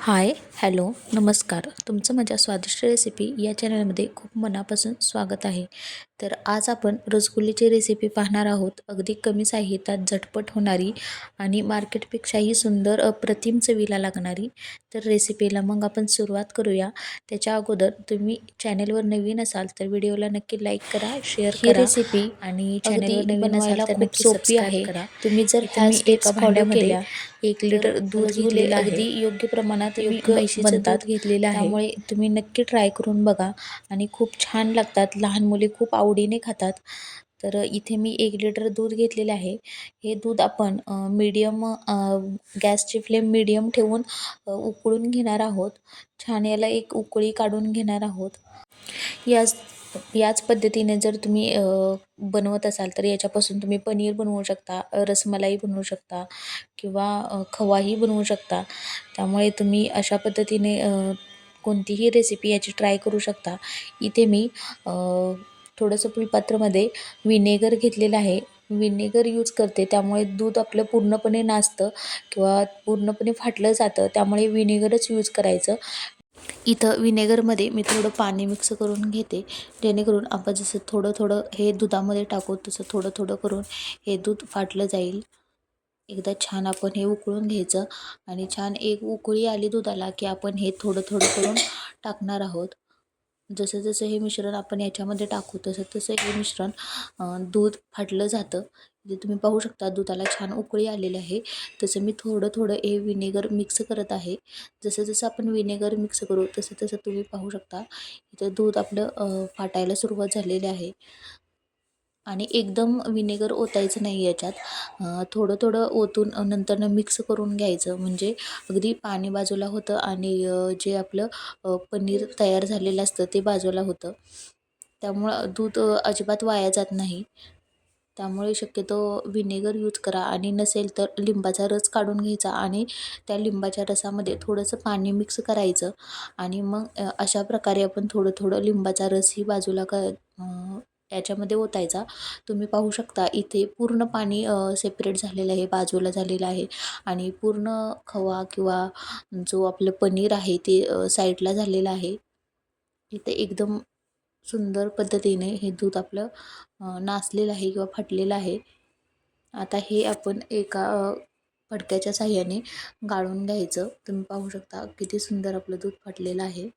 Hi hello नमस्कार. तुमचं माझ्या स्वादिष्ट रेसिपी या चॅनलमध्ये खूप मनापासून स्वागत आहे. तर आज आपण रसगुल्ल्याची रेसिपी पाहणार आहोत. अगदी कमी साहित्यात झटपट होणारी आणि मार्केटपेक्षाही सुंदर अप्रतिम चवीला लागणारी. तर रेसिपीला मग आपण सुरुवात करूया. त्याच्या अगोदर तुम्ही चॅनलवर नवीन असाल तर व्हिडिओला नक्की लाईक करा शेअर ही करा रेसिपी आणि चॅनलवर नवीन असाल तर नक्की सोपी आहे. करा. तुम्ही जर ह्या केल्या, एक लिटर दूध घेतलेलं आहे. अगदी योग्य प्रमाणात योग्य म्हैशीचं. दूध घेतलेलं आहे. त्यामुळे तुम्ही नक्की ट्राय करून बघा. आणि खूप छान लागतात. लहान मुले खूप आवडीने खातात. तर इथे मी एक लिटर दूध घेतलेलं आहे. हे दूध आपण मीडियम गॅसची फ्लेम मीडियम ठेवून उकळून घेणार आहोत. छान याला एक उकळी काढून घेणार आहोत. याच याच पद्धतीने जर तुम्ही बनवत असाल तर याच्यापासून तुम्ही पनीर बनवू शकता रसमलाई बनवू शकता किंवा खवाही बनवू शकता. त्यामुळे तुम्ही अशा पद्धतीने कोणतीही रेसिपी याची ट्राय करू शकता. इथे मी थोडंसं फुलपात्रामध्ये विनेगर घेतलेलं आहे. विनेगर यूज करते त्यामुळे दूध आपलं पूर्णपणे नासतं किंवा पूर्णपणे फाटलं जातं त्यामुळे विनेगरच यूज करायचं. इथं विनेगरमध्ये मी थोडं पाणी मिक्स करून घेते जेणेकरून आपण जसं थोडं थोडं हे दुधामध्ये टाकू तसं थोडं थोडं करून हे दूध फाटलं जाईल. एकदा छान आपण हे उकळून घ्यायचं आणि छान एक उकळी आली दुधाला की आपण हे थोडं थोडं करून टाकणार आहोत. जसं जसं हे मिश्रण आपण याच्यामध्ये टाकू तसं तसं हे मिश्रण दूध फाटलं जातं. जे तुम्ही पाहू शकता दुधाला छान उकळी आलेली आहे. तसं मी थोडं थोडं हे विनेगर मिक्स करत आहे. जसं जसं आपण विनेगर मिक्स करू तसं तसं तुम्ही पाहू शकता. इथं दूध आपलं फाटायला सुरुवात झालेली आहे. आणि एकदम विनेगर ओतायचं नाही याच्यात. थोडं थोडं ओतून नंतरनं मिक्स करून घ्यायचं. म्हणजे अगदी पाणी बाजूला होतं आणि जे आपलं पनीर तयार झालेलं असतं ते बाजूला होतं. त्यामुळं दूध अजिबात वाया जात नाही. त्यामुळे शक्यतो विनेगर यूज करा. आणि नसेल तर लिंबाचा रस काढून घ्यायचा आणि त्या लिंबाच्या रसामध्ये थोडंसं पाणी मिक्स करायचं. आणि मग अशा प्रकारे आपण थोडं थोडं लिंबाचा रसही बाजूला क याच्यामध्ये ओतायचा. तुम्ही पाहू शकता इथे पूर्ण पाणी सेपरेट झालेलं आहे बाजूला झालेलं आहे. आणि पूर्ण खवा किंवा जो आपलं पनीर आहे ते साईडला झालेलं आहे. इथे एकदम सुंदर पद्धतीने हे दूध आपलं नाचलेलं नासलेलं आहे किंवा फाटलेलं आहे. आता हे आपण एका फडक्याच्या साह्याने गाळून घ्यायचं. तुम्ही पाहू शकता किती सुंदर आपलं दूध फाटलेलं आहे.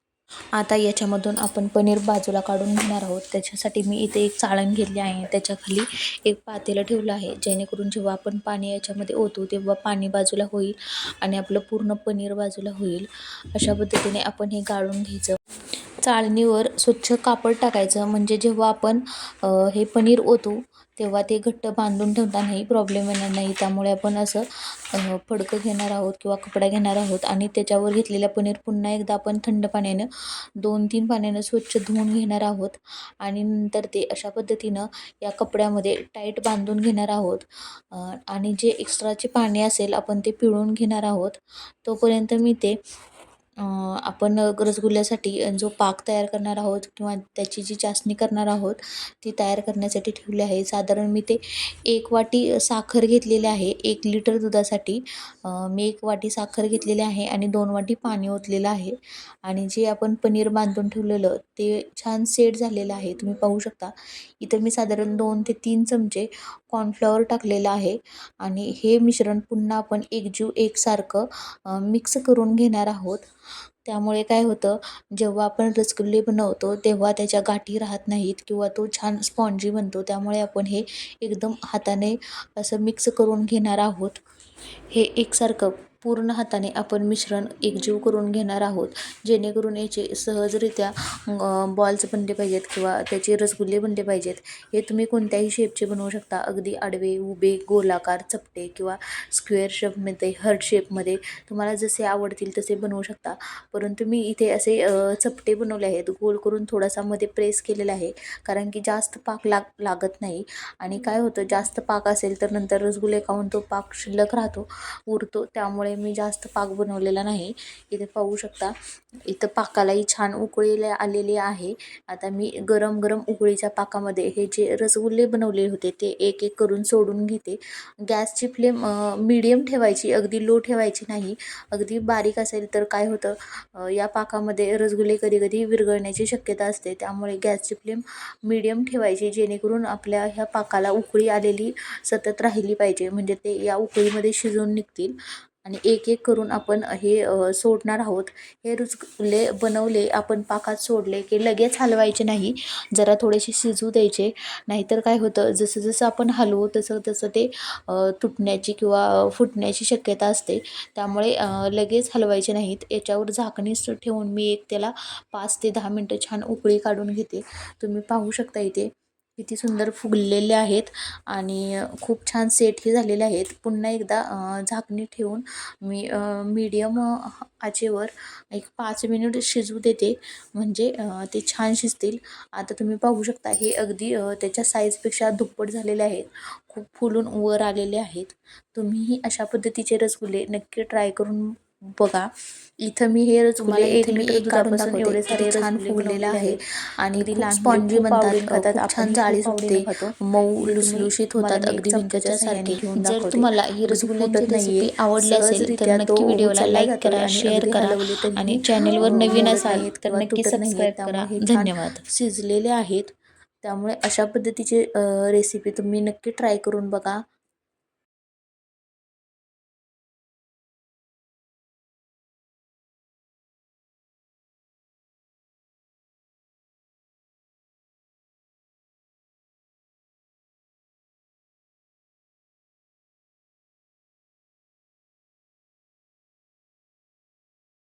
आता याच्यामधून आपण पनीर बाजूला काढून घेणार आहोत. त्याच्यासाठी मी इथे एक चाळण घेतली आहे. त्याच्याखाली एक पातेलं ठेवलं आहे. जेणेकरून जेव्हा आपण पाणी याच्यामध्ये ओतू तेव्हा पाणी बाजूला होईल आणि आपलं पूर्ण पनीर बाजूला होईल. अशा पद्धतीने आपण हे गाळून घ्यायचं. चाळणीवर स्वच्छ कापड टाकायचं. म्हणजे जेव्हा आपण हे पनीर ओतू तेव्हा ते घट्ट बांधून ठेवतानाही प्रॉब्लेम येणार नाही. त्यामुळे आपण असं फडकं घेणार आहोत किंवा कपडा घेणार आहोत आणि त्याच्यावर घेतलेला पनीर पुन्हा एकदा आपण थंड पाण्यानं दोन तीन पाण्यानं स्वच्छ धुवून घेणार आहोत. आणि नंतर ते अशा पद्धतीनं या कपड्यामध्ये टाईट बांधून घेणार आहोत. आणि जे एक्स्ट्राचे पाणी असेल आपण ते पिळून घेणार आहोत. तोपर्यंत मी ते आपण रसगुल्ल्यासाठी जो पाक तयार करणार आहोत किंवा त्याची जी चाचणी करणार आहोत ती तयार करण्यासाठी ठेवली आहे. साधारण मी ते एक वाटी साखर घेतलेली आहे एक लिटर दुधासाठी. मी एक वाटी साखर घेतलेली आहे आणि दोन वाटी पाणी ओतलेलं आहे. आणि जे आपण पनीर बांधून ठेवलेलं ते छान सेट झालेलं आहे. तुम्ही पाहू शकता. इथं मी साधारण दोन ते तीन चमचे कॉर्नफ्लॉवर टाकलेलं आहे. आणि हे मिश्रण पुन्हा आपण एकजीव एकसारखं मिक्स करून घेणार आहोत. त्यामुळे काय होतं जेव्हा आपण रसगुल्ले बनवतो तेव्हा त्याच्या गाठी राहत नाहीत किंवा तो छान स्पॉन्जी बनतो. त्यामुळे आपण हे एकदम हाताने असं मिक्स करून घेणार आहोत. हे एकसारखं पूर्ण हाताने आपण मिश्रण एकजीव करून घेणार आहोत. जेणेकरून याचे सहजरित्या बॉल्स बनले पाहिजेत किंवा त्याचे रसगुल्ले बनले पाहिजेत. हे तुम्ही कोणत्याही शेपचे बनवू शकता. अगदी आडवे उभे गोलाकार चपटे किंवा स्क्वेअर शेपमध्ये हर्ट शेपमध्ये तुम्हाला जसे आवडतील तसे बनवू शकता. परंतु मी इथे असे चपटे बनवले आहेत. गोल करून थोडासा मध्ये प्रेस केलेला आहे. कारण की जास्त पाक लाग लागत नाही. आणि काय होतं? जास्त पाक असेल तर नंतर रसगुल्ले खाऊन तो पाक शिल्लक राहतो उरतो. त्यामुळे त्यामुळे मी जास्त पाक बनवलेला नाही. इथे पाहू शकता इथं पाकालाही छान उकळीला आलेली आहे. आता मी गरम गरम उकळीच्या पाकामध्ये हे जे रसगुल्ले बनवले होते ते एक एक करून सोडून घेते. गॅसची फ्लेम मीडियम ठेवायची अगदी लो ठेवायची नाही. अगदी बारीक असेल तर काय होतं या पाकामध्ये रसगुल्ले कधी कधी विरघळण्याची शक्यता असते. त्यामुळे गॅसची फ्लेम मीडियम ठेवायची जेणेकरून आपल्या ह्या पाकाला उकळी आलेली सतत राहिली पाहिजे. म्हणजे ते या उकळीमध्ये शिजून निघतील. आणि एक एक करून आपण हे सोडणार आहोत. हे रुचले बनवले आपण पाकात सोडले की लगेच हलवायचे नाही. जरा थोडेसे शिजू द्यायचे. नाहीतर काय होतं जसं जसं आपण हलवू तसं तसं ते तुटण्याची किंवा फुटण्याची शक्यता असते. त्यामुळे लगेच हलवायचे नाहीत. याच्यावर झाकणी ठेवून मी एक त्याला पाच ते दहा मिनटं छान उकळी काढून घेते. तुम्ही पाहू शकता इथे. किती सुंदर फुगलेले आहेत आणि खूप छान सेटही झालेले आहेत. पुन्हा एकदा झाकणी ठेवून मी मीडियम आचेवर एक पाच मिनिट शिजू देते. म्हणजे ते छान शिजतील. आता तुम्ही पाहू शकता हे अगदी त्याच्या साईजपेक्षा दुप्पट झालेले आहेत. खूप फुलून वर आलेले आहेत. तुम्हीही अशा पद्धतीचे रसगुल्ले नक्की ट्राय करून बघा इथं मी हे रसगुल्ले एक मी एक काढून दाखवते. एवढे सारे छान फुगलेले आहे आणि खूप स्पॉन्जी बनतात छान जाळी सुटते मऊ लुसलुशीत होतात अगदी विंचच्या सारखे. जर तुम्हाला ही रसगुल्ल्यांची रेसिपी आवडली असेल तर नक्की व्हिडिओला लाईक करा शेअर करा आणि चॅनलवर नवीन असाल तर नक्की सबस्क्राईब करा. धन्यवाद. शिजलेले आहेत. त्यामुळे अशा पद्धतीचे रेसिपी तुम्ही नक्की ट्राय करून बघा.